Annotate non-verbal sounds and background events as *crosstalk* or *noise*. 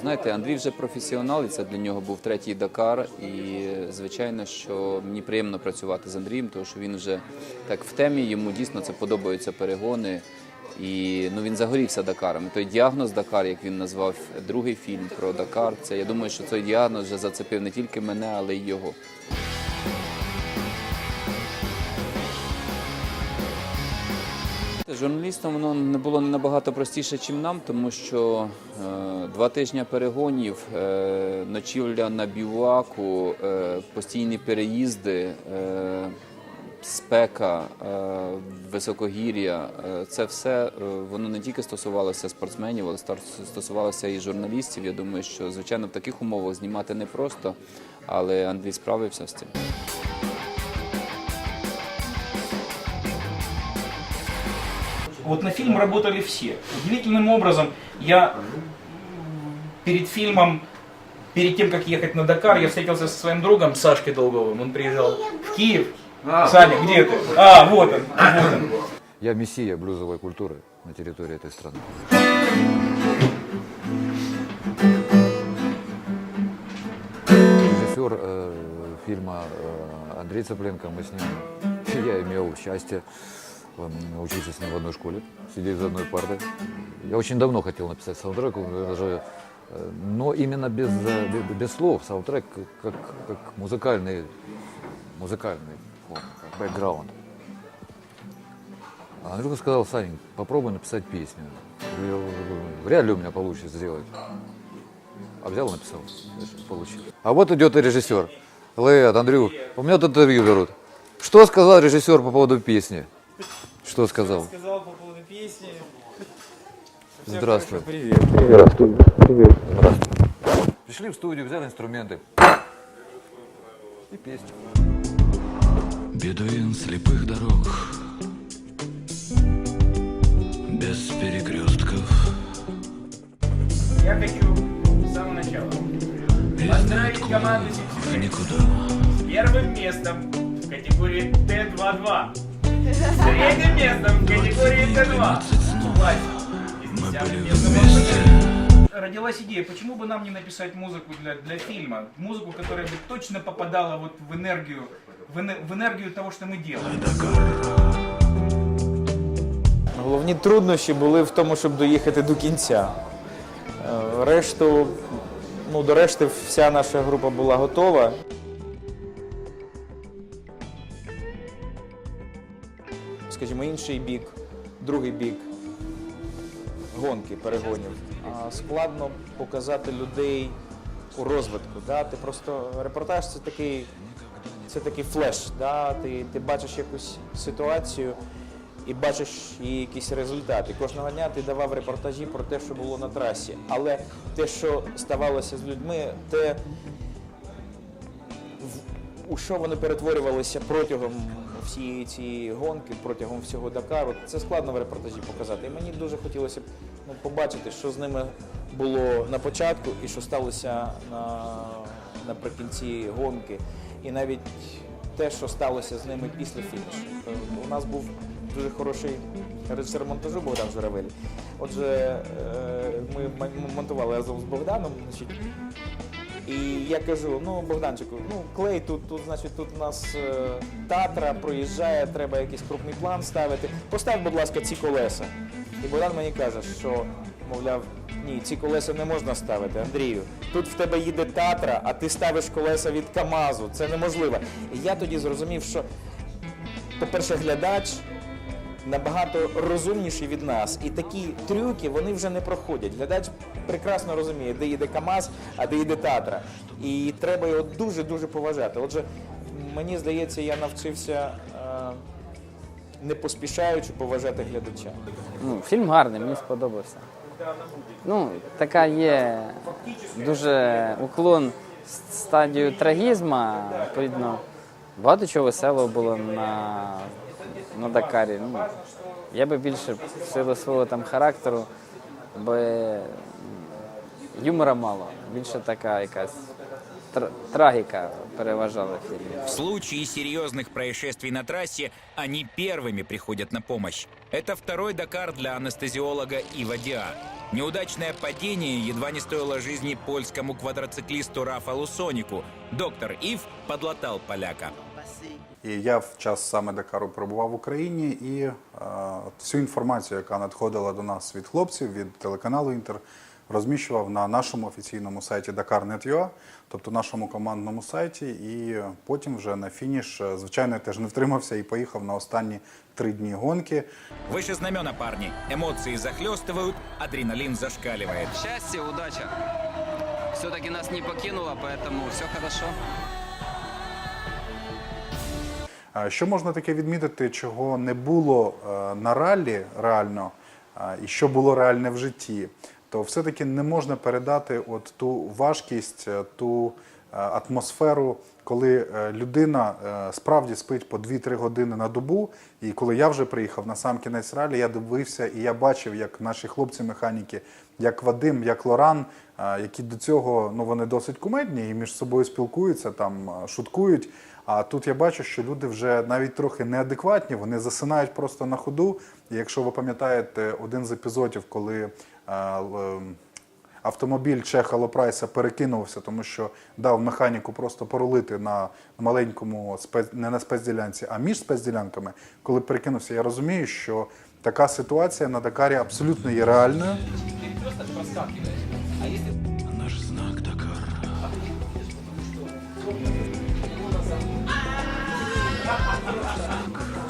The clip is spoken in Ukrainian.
Знаєте, Андрій вже професіонал, і це для нього був третій Дакар. І звичайно, що мені приємно працювати з Андрієм, тому що він вже так в темі, йому дійсно це подобаються перегони. І ну він загорівся Дакаром. Той діагноз Дакар, як він назвав другий фільм про Дакар, це я думаю, що цей діагноз вже зацепив не тільки мене, але й його. Журналістам воно не було набагато простіше, ніж нам, тому що е, два тижні перегонів, е, ночівля на біваку, е, постійні переїзди, е, спека, е, високогір'я е, це все е, воно не тільки стосувалося спортсменів, але стосувалося і журналістів. Я думаю, що звичайно в таких умовах знімати непросто, але Андрій справився з цим. Вот на фильм работали все. Удивительным образом я перед фильмом, перед тем, как ехать на Дакар, я встретился со своим другом Сашкой Долговым. Он приезжал в Киев. Саня, где ты? А, вот он, вот он. Я мессия блюзовой культуры на территории этой страны. Режиссер э, фильма э, Андрей Цыпленко, мы с ним, *laughs* я имел счастье учиться с ним в одной школе, сидеть за одной партой. Я очень давно хотел написать саундтрек, даже, э, но именно без, э, бе- без слов, саундтрек как, как музыкальный, музыкальный фон, как бэкграунд. А Андрюха сказал, Саня, попробуй написать песню. Вряд ли у меня получится сделать. А взял и написал. Получилось. А вот идет и режиссер. Лэд, Андрюх, у меня тут интервью берут. Что сказал режиссер по поводу песни? Что сказал? сказал по поводу песни. Здравствуй. Привет. Здравствуй. Привет. Здравствуй. Пришли в студию, взяли инструменты. И песню. Бедуин слепых дорог Без перекрестков Я хочу с самого начала поздравить команду в никуда с первым местом в категории Т2-2. С третьим местом в категории Т2. Вася, из Мы десятых были мест на вместе родилась идея, почему бы нам не написать музыку для, для фильма? Музыку, которая бы точно попадала вот в энергию, в, эне- в энергию того, что мы делаем. Головні труднощі були в тому, щоб доїхати до кінця. Е, Решту, ну, до решти вся наша група була готова. Скажімо, інший бік, другий бік гонки, перегонів. Складно показати людей у розвитку. Да? Ти просто репортаж це такий, це такий флеш. Да? Ти, ти бачиш якусь ситуацію і бачиш її якісь результати. Кожного дня ти давав репортажі про те, що було на трасі. Але те, що ставалося з людьми, те, у що вони перетворювалися протягом всієї цієї гонки, протягом всього Дакару, це складно в репортажі показати. І мені дуже хотілося б ну, побачити, що з ними було на початку і що сталося на, наприкінці гонки. І навіть те, що сталося з ними після фінішу. У нас був дуже хороший режисер монтажу Богдан Журавель. Отже, е, ми монтували разом з Богданом. Значить, і я кажу, ну Богданчику, ну клей тут, тут, значить, тут у нас е, Татра проїжджає, треба якийсь крупний план ставити. Постав, будь ласка, ці колеса. І Богдан мені каже, що, мовляв, ні, ці колеса не можна ставити, Андрію. Тут в тебе їде Татра, а ти ставиш колеса від Камазу. Це неможливо. І я тоді зрозумів, що, по-перше, глядач набагато розумніші від нас. І такі трюки вони вже не проходять. Глядач прекрасно розуміє, де їде КАМАЗ, а де їде Татра. І треба його дуже-дуже поважати. Отже, мені здається, я навчився е, не поспішаючи поважати глядача. Ну, фільм гарний, мені сподобався. Ну, така є дуже уклон стадію трагізма. Відповідно, багато чого веселого було на, на Дакарі. Ну, я би більше в силу свого там характеру, би юмора мало. Більше така якась тр- трагіка переважали в фільмі. В случае серьезных происшествий на трассе они первыми приходят на помощь. Это второй Дакар для анестезиолога Ива Диа. Неудачное падение едва не стоило жизни польскому квадроциклисту Рафалу Сонику. Доктор Ив подлатал поляка. І я в час саме Дакару перебував в Україні, і е, всю інформацію, яка надходила до нас від хлопців, від телеканалу Інтер, розміщував на нашому офіційному сайті Dakar.net.ua, тобто нашому командному сайті. І потім вже на фініш, е, звичайно, я теж не втримався і поїхав на останні три дні гонки. Выше знамена, парни. Эмоции захлестывают, адреналин зашкаливает. Счастье, удача. Все-таки нас не покинуло, поэтому все хорошо. Що можна таке відмітити, чого не було е, на раллі реально, і що було реальне в житті, то все-таки не можна передати от ту важкість, е, ту е, атмосферу, коли людина справді спить по 2-3 години на добу. І коли я вже приїхав на сам кінець ралі, я дивився і я бачив, як наші хлопці-механіки, як Вадим, як Лоран, які до цього ну вони досить кумедні і між собою спілкуються, там шуткують. А тут я бачу, що люди вже навіть трохи неадекватні, вони засинають просто на ходу. І якщо ви пам'ятаєте один з епізодів, коли е, л- автомобіль Чеха Лопрайса перекинувся, тому що дав механіку просто порулити на маленькому спец... не на спецділянці, а між спецділянками, коли перекинувся, я розумію, що така ситуація на Дакарі абсолютно є реальною. Наш よし!